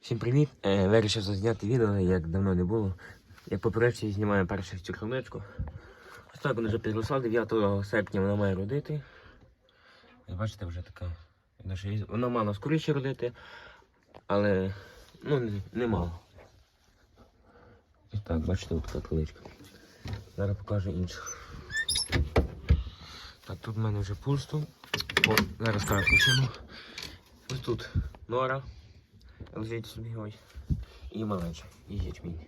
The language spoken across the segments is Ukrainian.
Всім привіт! Е, Вирішив зазняти відео, як давно не було. Як попередньо знімаю першу цю кроличку. Ось так вона вже підросла, 9 серпня вона має родити. Як бачите, вже така. вона мала скоріше родити, але ну, не- не мало. Ось так, бачите, от така кроличка. Зараз покажу інших. Так, тут в мене вже пусто. О, зараз почину. Ось тут нора. Лежить собі ось. І малеча, і ячмінь.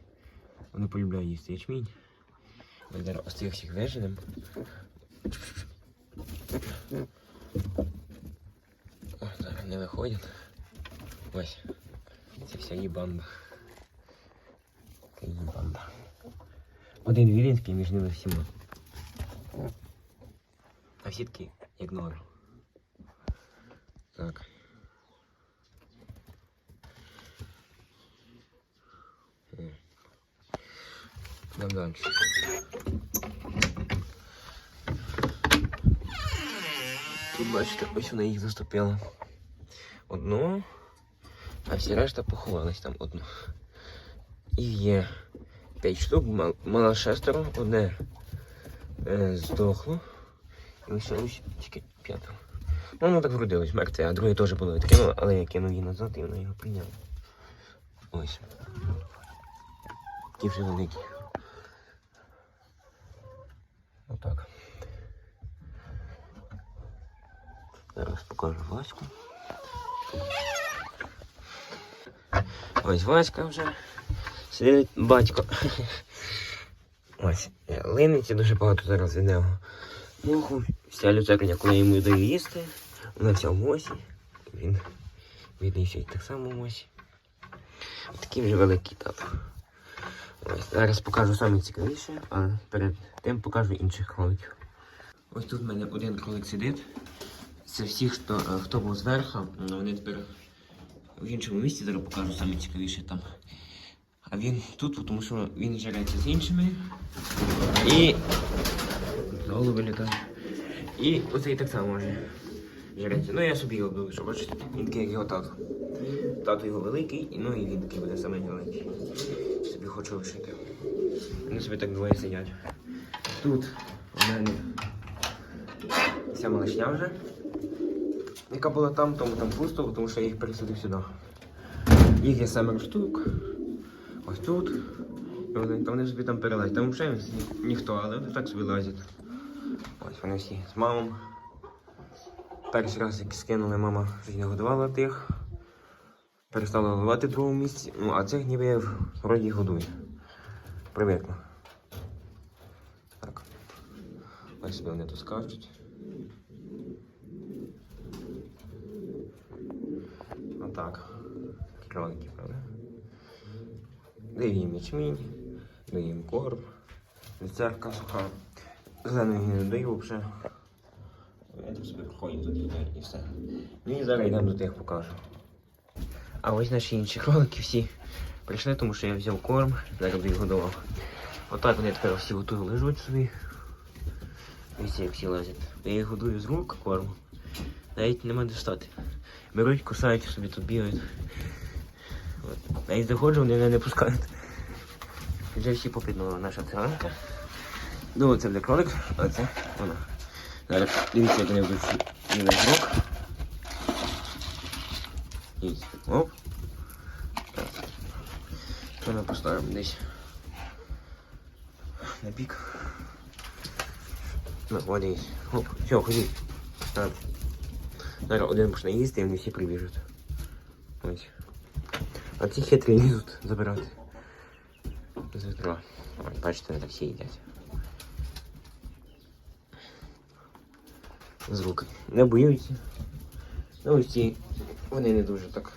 Вони полюбляють їсти ячмінь. Ми зараз ось цих всіх виженемо. Зараз не виходять. Ось. Це вся її банда. Це її банда. Один вілінський між ними всіма. А всі такі, як нора. Так. Йдемо далі. Тут бачите, ось вона їх заступила. Одну, а всі решта поховались там одну. І є п'ять штук, мал- мала шестеро, одне е, здохло. І лишилось тільки п'ятеро. Ну, воно так вродилось, мертве, а друге теж було відкинуло, але я кинув її назад і вона його прийняла. Ось. Ті вже великі. Отак. Зараз покажу Ваську. Ось Васька вже. Сидить батько. Ось. е, Линиці дуже багато зараз від нього. Муху. Вся люцерня, коли йому даю їсти. Вона вся в мосі. Він ще так само в мосі. Такий вже великий тато. Зараз покажу саме а перед тим покажу інших кроликів. Ось тут в мене один кролик сидить. Це всі, хто, е, хто був зверху, вони тепер в іншому місці, зараз покажу саме там. А він тут, тому що він жареться з іншими. І. Голови літає. І оцей так само може жареться. Ну я собі його буду, що бачите, він такий, як його тато. Тато його великий, ну і він такий буде самий великий. Собі хочу лишити. Вони собі так двоє сидять. Тут у мене вся малишня вже. Яка була там, тому там пусто, тому що я їх пересадив сюди. Їх є семеро штук. Ось тут. Вони, та вони собі там перелазять. Там взагалі ні- ніхто, але вони так собі лазять. Ось вони всі з мамом. Перший раз, як скинули, мама не годувала тих. Перестала годувати в другому місці. Ну, а цих ніби я вроді годую. Привикла. Так. Ось собі вони тут скачуть. Отак. Кролики, правда? Даю їм ячмінь, даю їм корм, люцерка суха. Зеленої не даю взагалі. Я тут собі проходять тут і все. Ну і зараз йдемо до тих покажу. А ось наші інші кролики всі прийшли, тому що я взяв корм, зараз їх годував. Отак вони тепер всі готові лежать собі. І всі всі лазять. Я їх годую з рук корм. Навіть нема де стати. Беруть, кусають, собі тут бігають. От. Навіть заходжу, вони мене не пускають. Вже всі попіднула наша циганка. Ну, це для кролик, а це вона. Зараз дивіться, як вони будуть її з рук. І оп. Так. Що ми поставимо десь на бік. Ну, от дивіться. Оп, все, ходіть. Так. Зараз один почне їсти, і вони всі прибіжуть. Ось. А ці хитрі лізуть забирати. З вітра. Ось, бачите, вони так всі їдять. З рук. Не боються. Ну ці, вони не дуже так.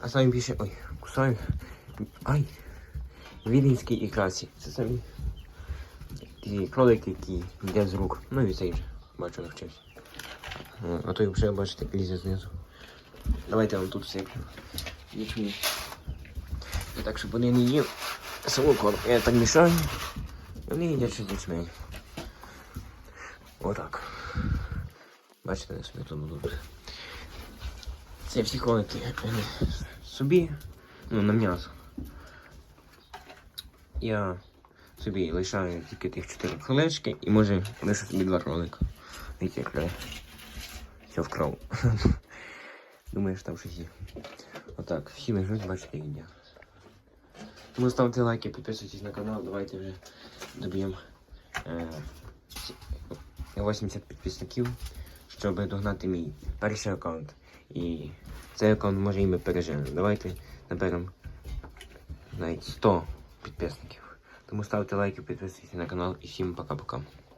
А самі більше. Ой, кусають. Ай! Віденський і красі. Це самі ті кролики, які йдять з рук. Ну і цей же. Бачу, навчився. О, А той вже, бачите, лізе знизу. Давайте вам тут все ячмінь. Так, щоб вони не їли село корм. Я так мішаю. Вони їдять щось ячмінь. Отак. Бачите, вони собі тут. Це всі кролики вони собі, ну, на м'ясо. Я собі лишаю тільки тих 4 хвилинки і може лишу собі два ролика. Дивіться, як все вкрав. Думаю, що там щось є. Отак, всі щось бачите відео. Тому ставте лайки, підписуйтесь на канал, давайте вже доб'ємо е, 80 підписників, щоб догнати мій перший аккаунт. І цей аккаунт може і ми переживемо. Давайте наберемо навіть 100 підписників. Тому ставте лайки, підписуйтесь на канал і всім пока-пока.